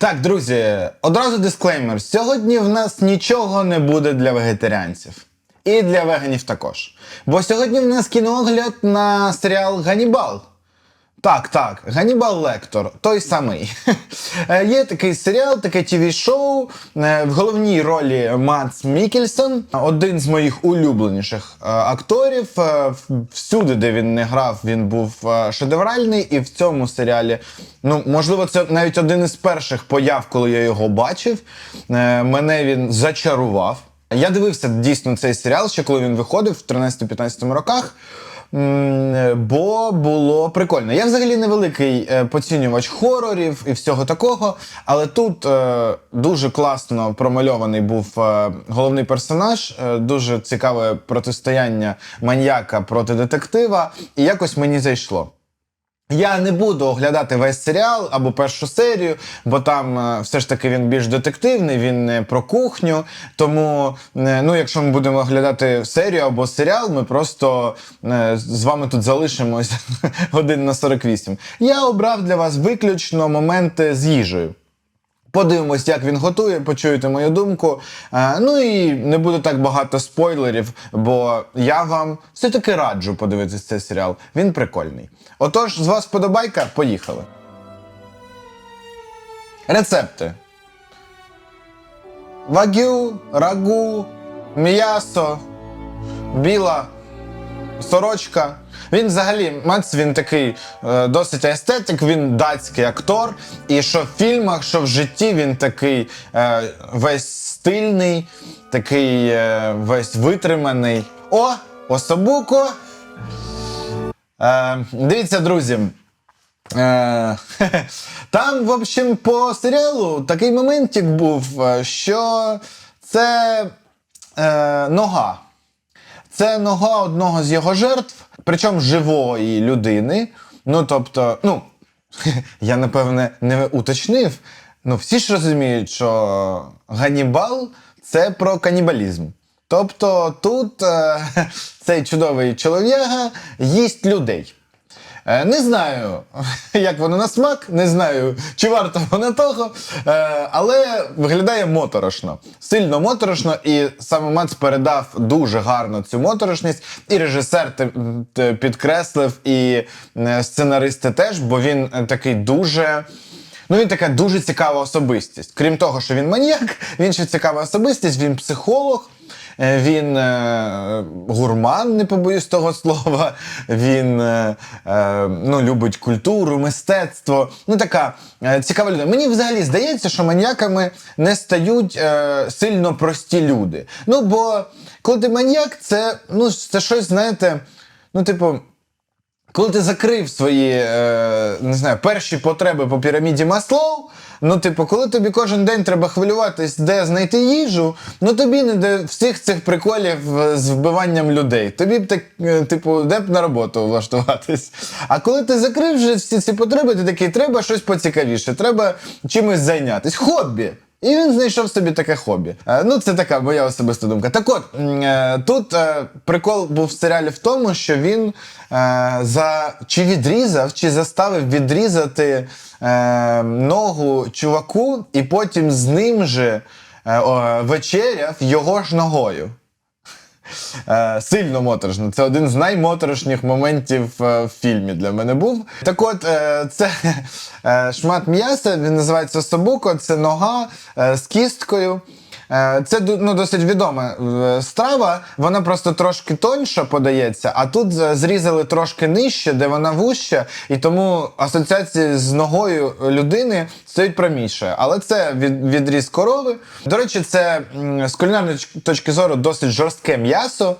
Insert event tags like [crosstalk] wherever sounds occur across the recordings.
Так, друзі, одразу дисклеймер. Сьогодні в нас нічого не буде для вегетаріанців. І для веганів також. Бо сьогодні в нас кіноогляд на серіал Ганібал. Так, так, Ганібал Лектор, той самий. [laughs] Е, Є такий серіал, таке тіві-шоу. е, В головній ролі Мац Мікельсон, один з моїх улюбленіших е, акторів. Всюди, де він не грав, він був шедевральний. І в цьому серіалі, ну можливо, це навіть один із перших появ, коли я його бачив. Мене він зачарував. Я дивився дійсно цей серіал, ще коли він виходив в 13-15 роках. Бо було прикольно. Я взагалі невеликий е, поцінювач хорорів і всього такого, але тут е, дуже класно промальований був е, головний персонаж, дуже цікаве протистояння маньяка проти детектива, і якось мені зайшло. Я не буду оглядати весь серіал або першу серію, бо там е, все ж таки він більш детективний, він не про кухню. Тому, е, ну, якщо ми будемо оглядати серію або серіал, ми просто е, з вами тут залишимось [laughs] годин на 48. Я обрав для вас виключно моменти з їжею. Подивимось, як він готує, почуєте мою думку. Е, ну і не буде так багато спойлерів, бо я вам все-таки раджу подивитися цей серіал. Він прикольний. Отож, з вас вподобайка, поїхали. Рецепти: вагю, рагу, м'ясо, біла сорочка. Він взагалі, Мац, він такий е, досить естетик, він датський актор. І що в фільмах, що в житті він такий е, весь стильний, такий е, весь витриманий. О, особуко. Е, дивіться, друзі. Е, [laughs] Там, в общем, по серіалу такий моментик був, е, що це е, нога. Це нога одного з його жертв, причому живої людини. Ну, тобто, ну, [laughs] я напевне не уточнив. Ну, всі ж розуміють, що Ганібал це про канібалізм. Тобто тут е, [laughs] цей чудовий чолов'яга їсть людей. Е, Не знаю, [laughs] як воно на смак, не знаю, чи варто [laughs] воно того, е, але виглядає моторошно. Сильно моторошно, і саме Мац передав дуже гарно цю моторошність. І режисер підкреслив, і е, сценаристи теж, бо він такий дуже. Ну, він така дуже цікава особистість. Крім того, що він маніяк, він ще цікава особистість, він психолог. Е, Він е, гурман, не побоюсь того слова. Він е, ну, любить культуру, мистецтво. Ну, така цікава людина. Мені взагалі здається, що маніяками не стають сильно прості люди. Ну, бо коли ти маніяк, це, ну, це щось, знаєте, ну, типу. Коли ти закрив свої е, не знаю, перші потреби по піраміді Маслоу, ну, типу, коли тобі кожен день треба хвилюватись, де знайти їжу, ну тобі не до всіх цих приколів е, з вбиванням людей. Тобі б так, е, типу, де б на роботу влаштуватись. А коли ти закрив вже всі ці потреби, ти такий, треба щось поцікавіше, треба чимось зайнятися. Хобі. І він знайшов собі таке хобі. Е, ну, це така моя особиста думка. Так от, е, тут е, прикол був в серіалі в тому, що він за чи відрізав, чи заставив відрізати ногу чуваку, і потім з ним же вечеряв його ж ногою. Е, сильно моторошно. Це один з наймоторошніх моментів е, в фільмі для мене був. Так от, е, це шмат м'яса, він називається собуко, це нога з кісткою. Е, Це ну, досить відома е, страва, вона просто трошки тоньша подається, а тут е, зрізали трошки нижче, де вона вуща, і тому асоціації з ногою людини стають проміше. Але це від, відріз корови. До речі, це з кулінарної точ- точки зору досить жорстке м'ясо.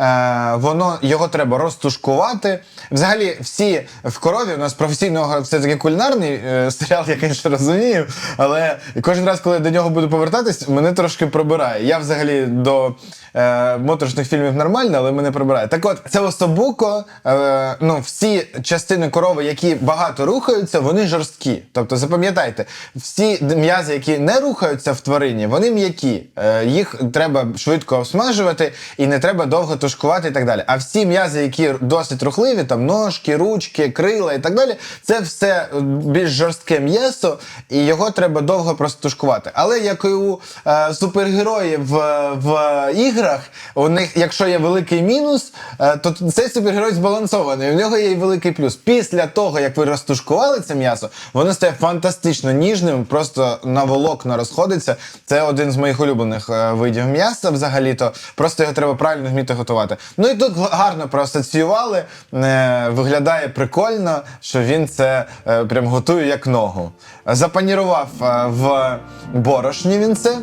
Е, воно його треба розтушкувати. Взагалі, всі в корові у нас професійного все таки кулінарний е, серіал, я звісно розумію, але кожен раз, коли я до нього буду повертатись, мене трошки пробирає. Я взагалі до е, моторошних фільмів нормально, але мене пробирає. Так от, це особуко, е, ну, всі частини корови, які багато рухаються, вони жорсткі. Тобто, запам'ятайте, всі м'язи, які не рухаються в тварині, вони м'які. Е, їх треба швидко обсмажувати і не треба довго тушкувати розтушкувати і так далі. А всі м'язи, які досить рухливі, там ножки, ручки, крила і так далі, це все е, більш жорстке м'ясо, і його треба довго простушкувати. Але як і у е, супергероїв в, в іграх, у них, якщо є великий мінус, е, то цей супергерой збалансований. У нього є і великий плюс. Після того, як ви розтушкували це м'ясо, воно стає фантастично ніжним, просто на волокна розходиться. Це один з моїх улюблених е, видів м'яса взагалі-то. Просто його треба правильно вміти готувати. Ну і тут гарно проасоціювали. Е, виглядає прикольно, що він це е, прям готує як ногу. Запанірував е, в борошні він це.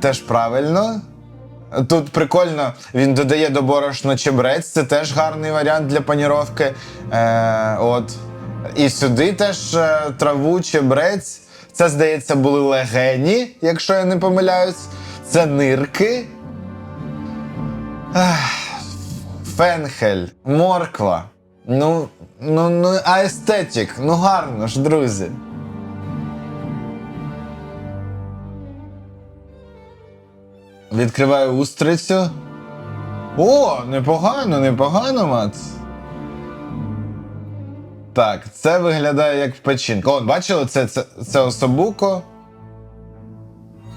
Теж правильно. Тут прикольно, він додає до борошна чебрець, це теж гарний варіант для паніровки. От. І сюди теж траву, чебрець. Це, здається, були легені, якщо я не помиляюсь. Це нирки. Фенхель, морква. Ну, ну, ну, а естетик, ну гарно ж, друзі. Відкриваю устрицю. О, непогано, непогано, Мац. Так, це виглядає як печінка. О, бачили, це, це, це особуко.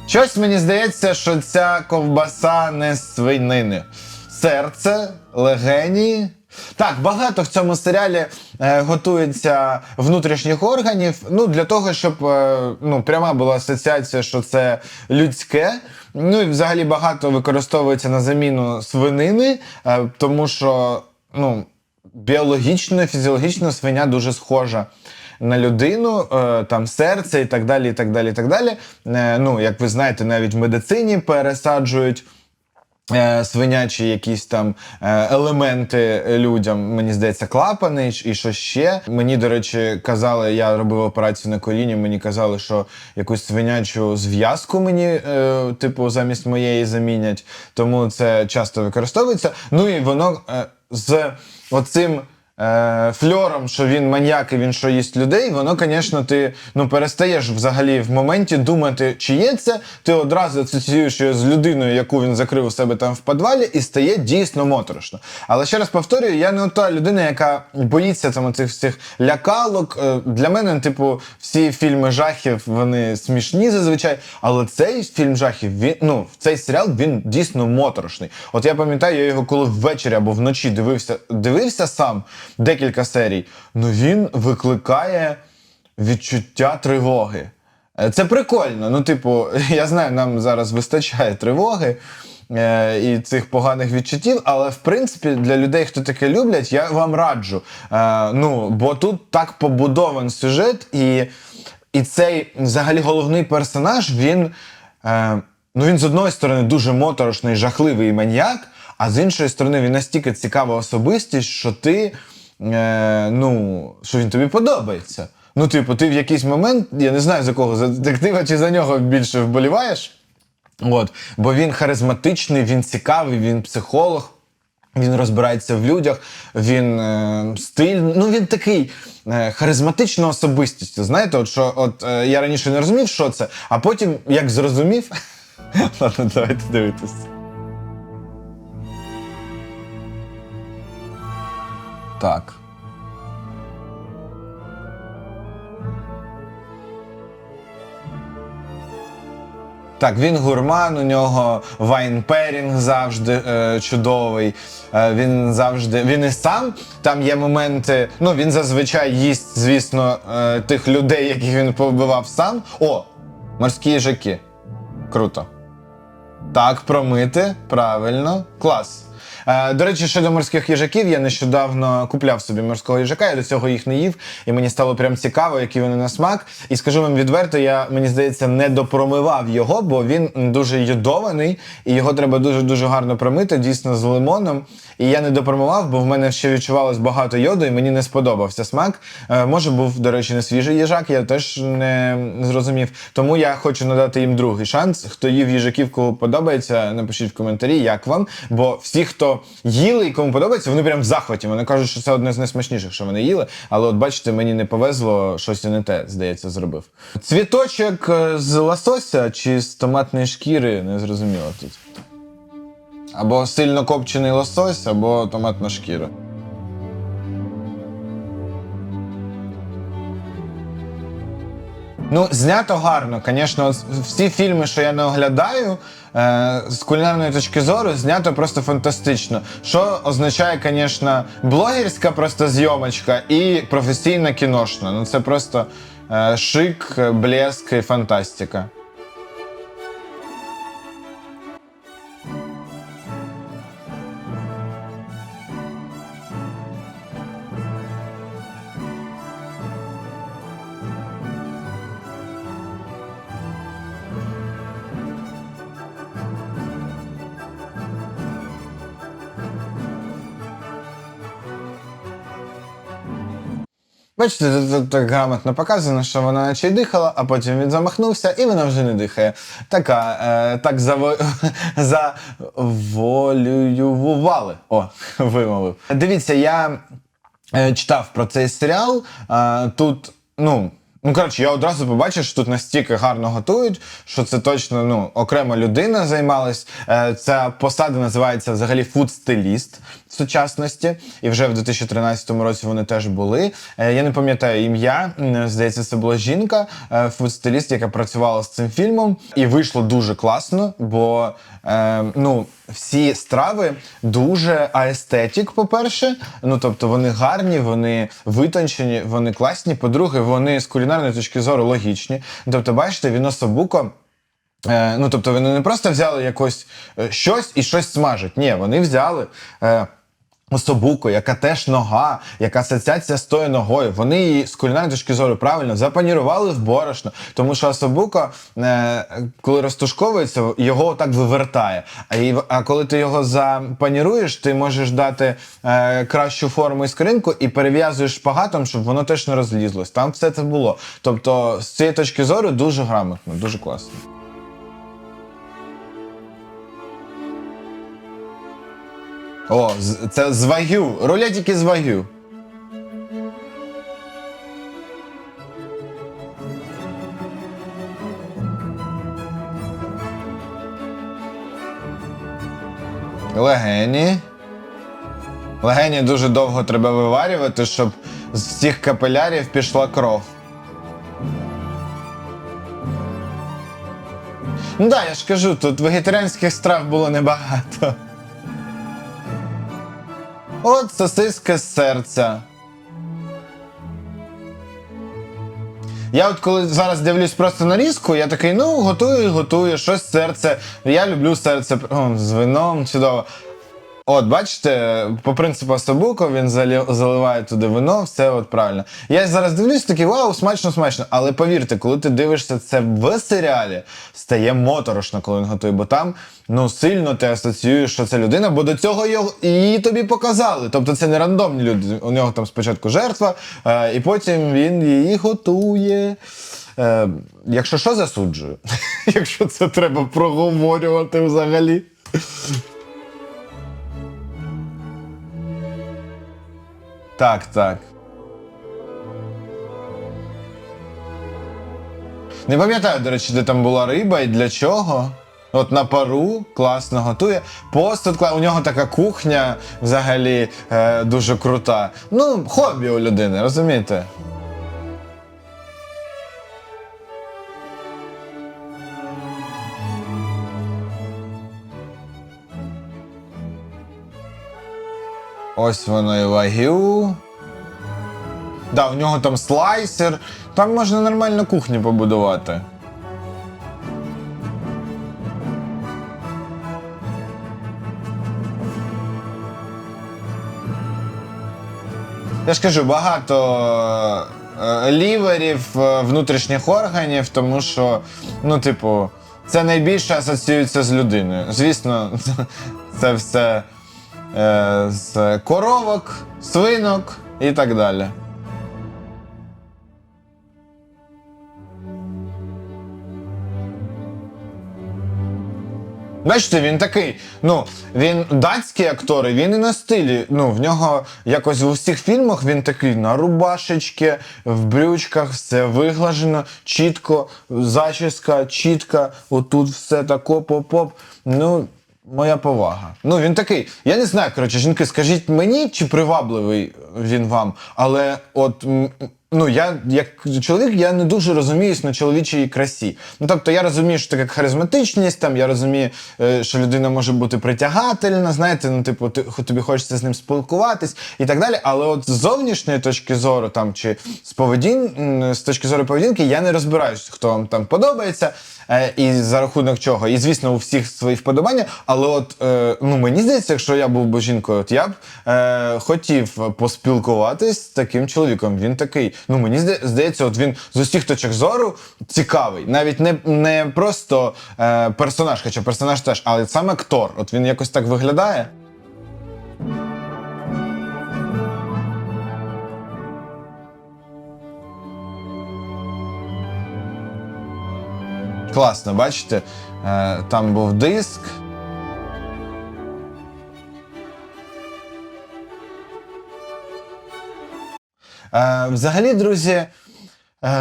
Щось мені здається, що ця ковбаса не свинини. Серце, легені. Так, багато в цьому серіалі е, готується внутрішніх органів. Ну, для того, щоб е, ну, пряма була асоціація, що це людське. Ну і взагалі багато використовується на заміну свинини, е, тому що ну, біологічно, фізіологічно свиня дуже схожа на людину, е, там серце і так далі. і так далі, і так далі. Е, ну, як ви знаєте, навіть в медицині пересаджують. е, Свинячі якісь там елементи людям, мені здається, клапани і що ще. Мені, до речі, казали, я робив операцію на коліні. Мені казали, що якусь свинячу зв'язку мені, типу, замість моєї замінять. Тому це часто використовується. Ну і воно з оцим. Е, фльором, що він маньяк і він що їсть людей, воно, звісно, ти ну, перестаєш взагалі в моменті думати, чи є це, ти одразу асоціюєш його з людиною, яку він закрив у себе там в підвалі, і стає дійсно моторошно. Але ще раз повторюю, я не та людина, яка боїться там цих всіх лякалок. Е, Для мене, типу, всі фільми жахів вони смішні зазвичай, але цей фільм жахів, він ну, цей серіал він дійсно моторошний. От я пам'ятаю, я його коли ввечері або вночі дивився, дивився сам декілька серій. Ну він викликає відчуття тривоги. Е, Це прикольно. Ну, типу, [laughs] я знаю, нам зараз вистачає тривоги. е, І цих поганих відчуттів, але в принципі для людей, хто таке люблять, я вам раджу. Е, ну, бо тут так побудований сюжет, і, і цей взагалі головний персонаж, він, е, ну, він з одної сторони дуже моторошний, жахливий маньяк, а з іншої сторони, він настільки цікава особистість, що ти е, ну, що він тобі подобається. Ну, типу, ти в якийсь момент, я не знаю за кого, за детектива чи за нього більше вболіваєш. От, бо він харизматичний, він цікавий, він психолог. Він розбирається в людях, він е, стильний. Ну він такий е, харизматична особистість. Знаєте, от що от е, я раніше не розумів, що це, а потім як зрозумів. [laughs] Ладно, давайте дивитися. Так. Так, він гурман, у нього вайн-перінг завжди е, чудовий. Е, він завжди. Він і сам там є моменти. Ну, він зазвичай їсть, звісно, е, тих людей, яких він побивав сам. О, морські їжаки. Круто. Так, промити. Правильно. Клас. Е, до речі, щодо морських їжаків, я нещодавно купляв собі морського їжака, я до цього їх не їв, і мені стало прям цікаво, які вони на смак. І скажу вам відверто, я мені здається не допромивав його, бо він дуже йодований, і його треба дуже дуже гарно промити, дійсно з лимоном. І я не допромивав, бо в мене ще відчувалось багато йоду, і мені не сподобався смак. Е, може, був, до речі, не свіжий їжак, я теж не зрозумів. Тому я хочу надати їм другий шанс. Хто їв їжаків, кому подобається, напишіть в коментарі, як вам. Бо всі, хто їли і кому подобається, вони прям в захваті. Вони кажуть, що це одне з найсмачніших, що вони їли. Але от бачите, мені не повезло, щось я не те, здається, зробив. Цвіточок е, з лосося чи з томатної шкіри, не зрозуміло тут. Або сильно копчений лосось, або томатна шкіра. Ну, знято гарно. Звісно, всі фільми, що я не оглядаю, е, з кулінарної точки зору, знято просто фантастично. Що означає, звісно, блогерська просто зйомочка і професійна кіношна. Ну, це просто е, шик, блеск і фантастика. Бачите, тут, так грамотно показано, що вона наче й дихала, а потім він замахнувся, і вона вже не дихає. Така, е, так заво... [laughs] О, [laughs] вимовив. Дивіться, я е, читав про цей серіал. Е, тут, ну. Ну, коротше, я одразу побачив, що тут настільки гарно готують, що це точно ну, окрема людина займалась. Е, Ця посада називається взагалі фуд-стиліст в сучасності. І вже в 2013 році вони теж були. Е, Я не пам'ятаю ім'я. Здається, це була жінка, е, фуд-стиліст, яка працювала з цим фільмом. І вийшло дуже класно, бо е, ну, всі страви дуже аестетик, по-перше. Ну, тобто вони гарні, вони витончені, вони класні. По-друге, вони з кулінарної точки зору логічні. Тобто, бачите, він особуко. Е, ну, тобто, вони не просто взяли якось е, щось і щось смажать. Ні, вони взяли. Е, Особуку, яка теж нога, яка асоціація з тою ногою. Вони її з кулінарної точки зору правильно запанірували в борошно, тому що особуко, е, коли розтушковується, його так вивертає. А, й- а коли ти його запаніруєш, ти можеш дати е, кращу форму і скринку і перев'язуєш шпагатом, щоб воно теж не розлізлось. Там все це було. Тобто, з цієї точки зору дуже грамотно, дуже класно. О, це з вагю. Рулетики з вагю. Легені. Легені дуже довго треба виварювати, щоб з всіх капілярів пішла кров. Ну так, да, я ж кажу, тут вегетаріанських страв було небагато. От сосиска з серця. Я от коли зараз дивлюсь просто на різку, я такий, ну, готую, готую, щось серце. Я люблю серце О, з вином, чудово. От, бачите, по принципу Собуко він заливає туди вино, все от правильно. Я зараз дивлюсь, такий вау, смачно, смачно. Але повірте, коли ти дивишся це в серіалі, стає моторошно, коли він готує, бо там ну сильно ти асоціюєш, що це людина, бо до цього його, її тобі показали. Тобто це не рандомні люди. У нього там спочатку жертва, е, і потім він її готує. Е, якщо що, засуджую. [laughs] якщо це треба проговорювати взагалі. Так, так. Не пам'ятаю, до речі, де там була риба і для чого. От на пару класно готує. Посуд кла- у нього така кухня взагалі е, дуже крута. Ну, хобі у людини, розумієте? Ось воно і вагю. Да, у нього там слайсер. Там можна нормально кухню побудувати. Я ж кажу, багато е, ліверів, е, внутрішніх органів, тому що, ну, типу, це найбільше асоціюється з людиною. Звісно, [laughs] це все з коровок, свинок і так далі. Бачите, він такий, ну, він датський актор, і він і на стилі. Ну, в нього якось в усіх фільмах він такий на рубашечки, в брючках, все виглажено, чітко, зачіска, чітка, отут все тако поп-поп. Ну, моя повага. Ну він такий. Я не знаю, коротше, жінки, скажіть мені, чи привабливий він вам, але от. Ну, я як чоловік, я не дуже розуміюсь на чоловічій красі. Ну тобто, я розумію, що таке харизматичність, там я розумію, е, що людина може бути притягательна, знаєте, ну, типу, ти тобі хочеться з ним спілкуватись і так далі. Але от з зовнішньої точки зору, там чи з поведін, з точки зору поведінки, я не розбираюсь, хто вам там подобається. Е, і за рахунок чого. І звісно, у всіх свої вподобання. Але от е, ну мені здається, якщо я був би жінкою, от я б е, хотів поспілкуватись з таким чоловіком. Він такий. Ну мені здається, от він з усіх точок зору цікавий. Навіть не, не просто е, персонаж, хоча персонаж теж, але сам актор. От він якось так виглядає. Класно, бачите? Е, там був диск. Взагалі, друзі, е,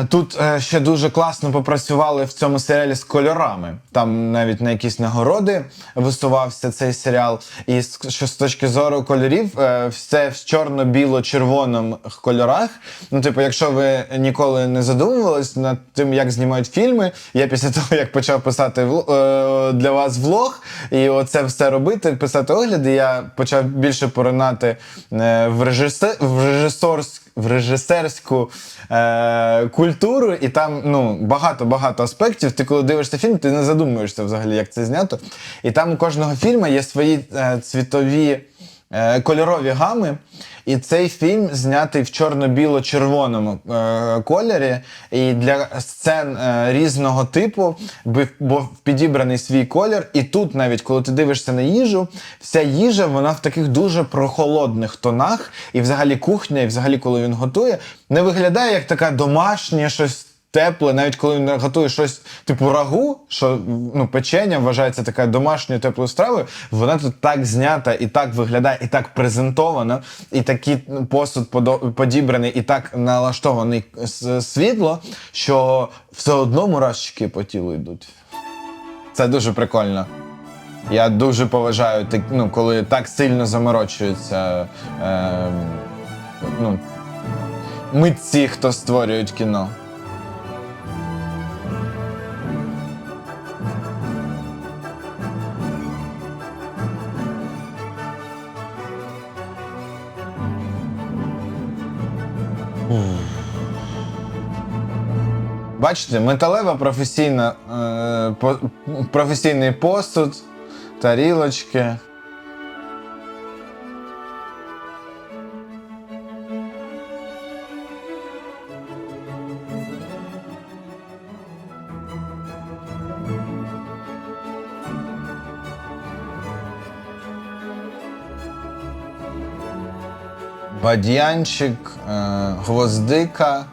тут е, ще дуже класно попрацювали в цьому серіалі з кольорами. Там навіть на якісь нагороди висувався цей серіал. І що з точки зору кольорів, е, все в чорно-біло-червоному кольорах. Ну, типу, якщо ви ніколи не задумувались над тим, як знімають фільми, я після [laughs] того, як почав писати е, для вас влог, і оце все робити, писати огляди, я почав більше поринати е, в, режисе... в, режисерськ... в режисерську е, культуру, і там ну, багато-багато аспектів. Ти коли дивишся фільм, ти не задумуєшся взагалі, як це знято. І там у кожного фільму є свої е, цвітові. Е, Кольорові гами, і цей фільм знятий в чорно-біло-червоному е, кольорі. І для сцен е, різного типу був підібраний свій колір. І тут, навіть коли ти дивишся на їжу, вся їжа вона в таких дуже прохолодних тонах. І взагалі кухня, і взагалі, коли він готує, не виглядає як така домашня щось. Тепле, навіть коли він готує щось типу рагу, що ну, печення вважається такою домашньою теплою стравою, вона тут так знята і так виглядає, і так презентована, і такий посуд подо- подібраний, і так налаштований світло, що все одно мурашки по тілу йдуть. Це дуже прикольно. Я дуже поважаю, ну, коли так сильно заморочуються е, ну, митці, хто створюють кіно. Бачите, металева професійна, е, по, професійний посуд, тарілочки. Бадьянчик, е, гвоздика.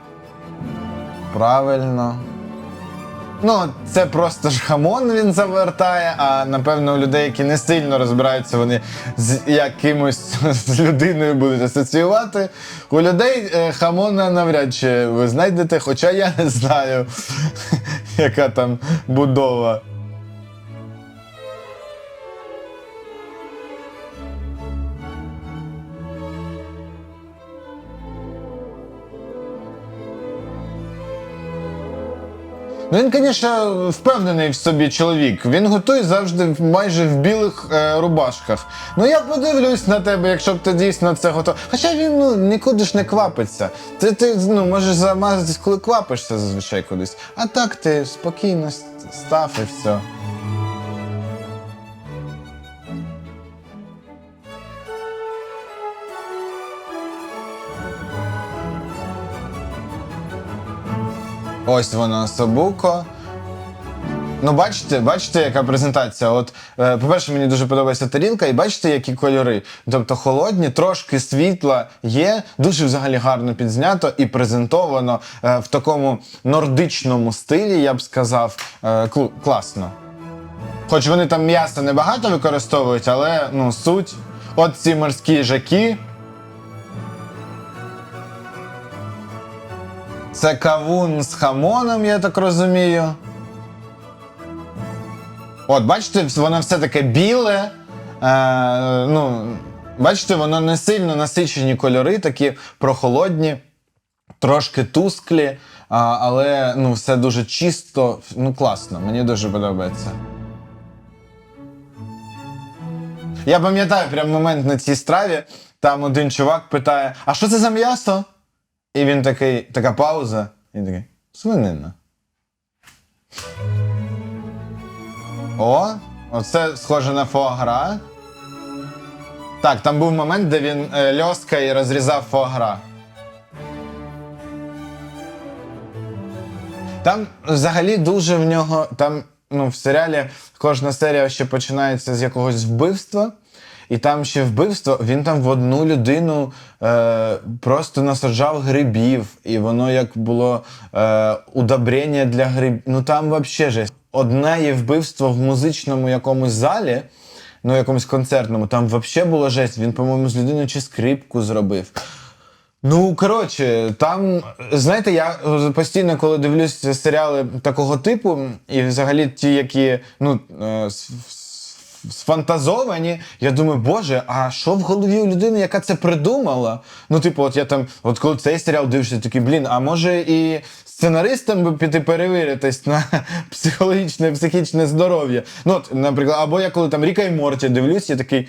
Правильно. Ну, це просто ж хамон він завертає, а напевно у людей, які не сильно розбираються, вони з якимось [laughs] з людиною будуть асоціювати. У людей е, хамона навряд чи ви знайдете, хоча я не знаю, [laughs] яка там будова. Він, звісно, впевнений в собі чоловік. Він готує завжди майже в білих е, рубашках. Ну я подивлюсь на тебе, якщо б ти дійсно це готов. Хоча він ну, нікуди ж не квапиться. Ти, ти ну, можеш замазатись, коли квапишся зазвичай кудись. А так ти спокійно став і все. Ось воно Собуко. Ну, бачите, бачите, яка презентація. От, е, по-перше, мені дуже подобається тарілка, і бачите, які кольори. Тобто холодні, трошки світла є, дуже взагалі гарно підзнято і презентовано е, в такому нордичному стилі, я б сказав. Е, класно. Хоч вони там м'ясо небагато використовують, але ну, суть. От ці морські жаки. Це кавун з хамоном, я так розумію. От, бачите, воно все таке біле. Е, ну, бачите, воно не сильно насичені кольори, такі прохолодні, трошки тусклі, а, але ну, все дуже чисто, ну класно, мені дуже подобається. Я пам'ятаю прям момент на цій страві. Там один чувак питає: А що це за м'ясо? І він такий, така пауза. І такий, свинина. О, оце схоже на фоагра. Так, там був момент, де він е, льоска і розрізав фоагра. Там взагалі дуже в нього. Там, ну, в серіалі кожна серія ще починається з якогось вбивства. І там ще вбивство, він там в одну людину е, просто насаджав грибів, і воно як було е, удобрення для грибів. Ну там взагалі жесть. Одне є вбивство в музичному якомусь залі, ну якомусь концертному, там взагалі було жесть. Він, по-моєму, з людиною чи скрипку зробив. Ну, коротше, там, знаєте, я постійно, коли дивлюсь серіали такого типу, і взагалі ті, які ну, е, сфантазовані, я думаю, боже, а що в голові у людини, яка це придумала? Ну, типу, от я там, от коли цей серіал дивишся, такий, блін, а може і сценаристам піти перевіритись на [laughs] психологічне, психічне здоров'я. Ну, от, наприклад, або я коли там Ріка і Морті дивлюсь, я такий.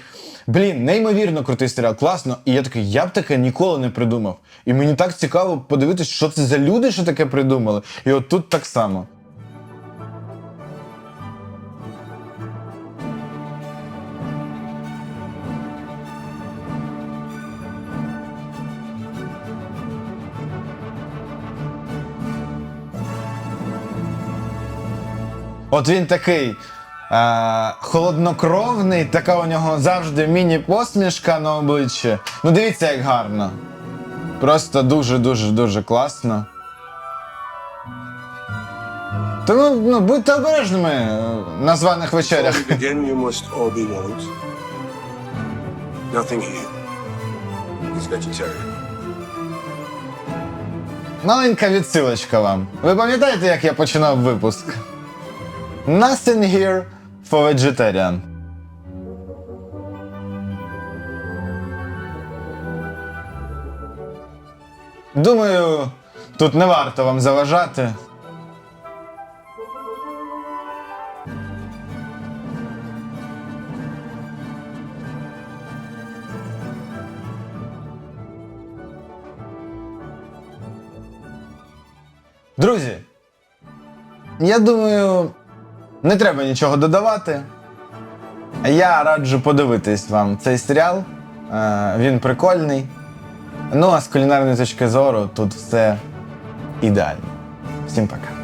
Блін, неймовірно крутий серіал, класно. І я такий, я б таке ніколи не придумав. І мені так цікаво подивитися, що це за люди, що таке придумали. І от тут так само. От він такий е, холоднокровний, така у нього завжди міні-посмішка на обличчі. Ну дивіться, як гарно. Просто дуже-дуже дуже класно. Тому ну, будьте обережними е, на званих вечерях. Маленька відсилочка вам. Ви пам'ятаєте, як я починав випуск? Nothing here for vegetarian. Думаю, тут не варто вам заважати. Друзі, я думаю, не треба нічого додавати. Я раджу подивитись вам цей серіал. Е, Він прикольний. Ну а з кулінарної точки зору тут все ідеально. Всім пока.